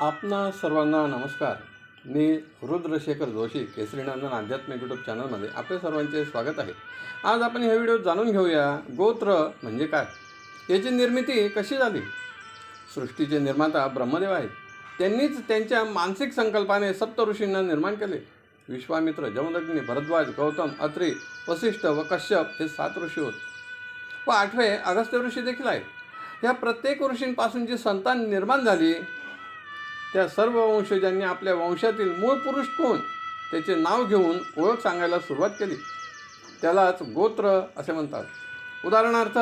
आपणा सर्वांना नमस्कार. मी रुद्रशेखर जोशी केसरीनंदन आध्यात्मिक यूट्यूब चॅनलमध्ये आपल्या सर्वांचे स्वागत आहे. आज आपण हे व्हिडिओ जाणून घेऊया गोत्र म्हणजे काय? याची निर्मिती कशी झाली? सृष्टीचे निर्माता ब्रह्मदेव आहेत. त्यांनीच त्यांच्या मानसिक संकल्पाने सप्त ऋषींना निर्माण केले. विश्वामित्र जमदग्नी भरद्वाज गौतम अत्री वसिष्ठ व कश्यप हे सात ऋषी होत. व आठवे अगस्त्य ऋषी देखील आहेत. ह्या प्रत्येक ऋषींपासून जी संतान निर्माण झाली त्या सर्व वंशजांनी आपल्या वंशातील मूळ पुरुष कोण त्याचे नाव घेऊन ओळख सांगायला सुरुवात केली. त्यालाच गोत्र असे म्हणतात. उदाहरणार्थ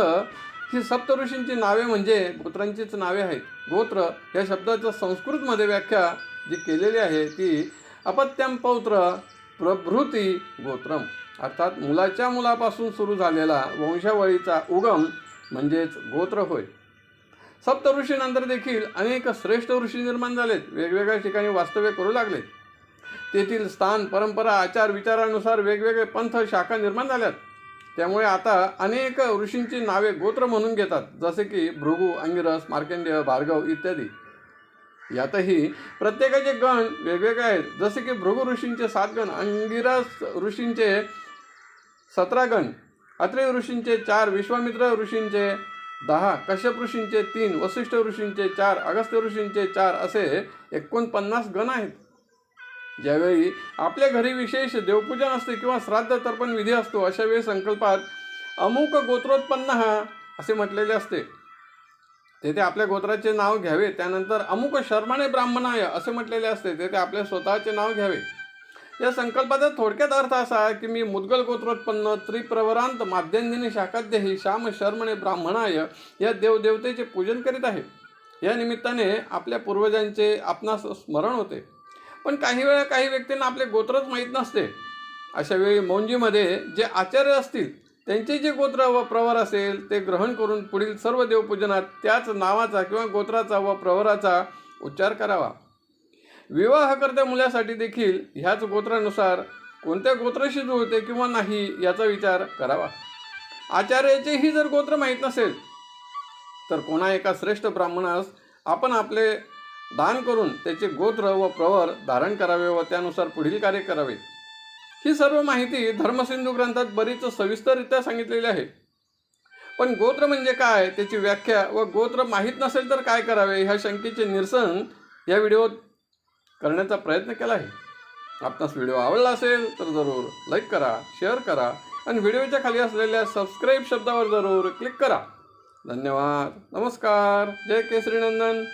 ही सप्तऋषींची नावे म्हणजे गोत्रांचीच नावे आहेत. गोत्र या शब्दाचं संस्कृतमध्ये व्याख्या जी केलेली आहे ती अपत्यम पौत्र प्रभृती गोत्रम. अर्थात मुलाच्या मुलापासून सुरू झालेला वंशावळीचा उगम म्हणजेच गोत्र होय. सप्त ऋषीनंतर देखील अनेक श्रेष्ठ ऋषी निर्माण झालेत. वेगवेगळ्या ठिकाणी वास्तव्य करू लागलेत. तेथील स्थान परंपरा आचार विचारानुसार वेगवेगळे पंथ शाखा निर्माण झाल्यात. त्यामुळे आता अनेक ऋषींची नावे गोत्र म्हणून घेतात जसे की भृगू अंगिरस मार्कंडेय भार्गव इत्यादी. यातही प्रत्येकाचे गण वेगवेगळे आहेत. जसे की भृगु ऋषींचे सात गण अंगिरस ऋषींचे सतरा गण अत्रेय ऋषींचे चार विश्वामित्र ऋषींचे दहा कश्यप ऋषींचे तीन वसिष्ठ ऋषींचे चार अगस्त्य ऋषींचे चार असे एकोणपन्नास गण आहेत. ज्यावेळी आपल्या घरी विशेष देवपूजन असते किंवा श्राद्ध तर्पण विधी असतो अशा वेळी संकल्पात अमुक गोत्रोत्पन्न हा असे म्हटलेले असते. तेथे आपल्या गोत्राचे नाव घ्यावे त्यानंतर अमुक शर्माने ब्राह्मणाय असे म्हटलेले असते तेथे आपल्या स्वतःचे नाव घ्यावे. या संकल्पाचा थोडक्यात अर्थ असा की मी मुद्गल गोत्रोत्पन्न त्रिप्रवरांत माध्यंदिनी शाखाद्यही श्याम शर्मणे ब्राह्मणाय या देवदेवतेचे पूजन करीत आहे. या निमित्ताने आपल्या पूर्वजांचे आपणास स्मरण होते. पण काही वेळा काही व्यक्तींना आपले गोत्रच माहीत नसते. अशा वेळी मौंजीमध्ये जे आचार्य असतील त्यांचे जे गोत्र व प्रवर असेल ते ग्रहण करून पुढील सर्व देवपूजनात त्याच नावाचा किंवा गोत्राचा व प्रवराचा उच्चार करावा. विवाहकर्त्या मुलासाठी देखील ह्याच गोत्रानुसार कोणत्या गोत्राशी जुळते किंवा नाही याचा विचार करावा. आचार्याचेही जर गोत्र माहीत नसेल तर कोणा एका श्रेष्ठ ब्राह्मणास आपण आपले दान करून त्याचे गोत्र व प्रवर धारण करावे व त्यानुसार पुढील कार्य करावे. ही सर्व माहिती धर्मसिंधू ग्रंथात बरीच सविस्तररित्या सांगितलेली आहे. पण गोत्र म्हणजे काय त्याची व्याख्या व गोत्र माहीत नसेल तर काय करावे ह्या शंकेचे निरसन या व्हिडिओत करण्याचा प्रयत्न केला आहे आपणास व्हिडिओ आवडला असेल तर जरूर लाईक करा शेअर करा आणि व्हिडिओच्या खाली असलेल्या सबस्क्राईब शब्दावर जरूर क्लिक करा. धन्यवाद. नमस्कार. जय केसरी नंदन.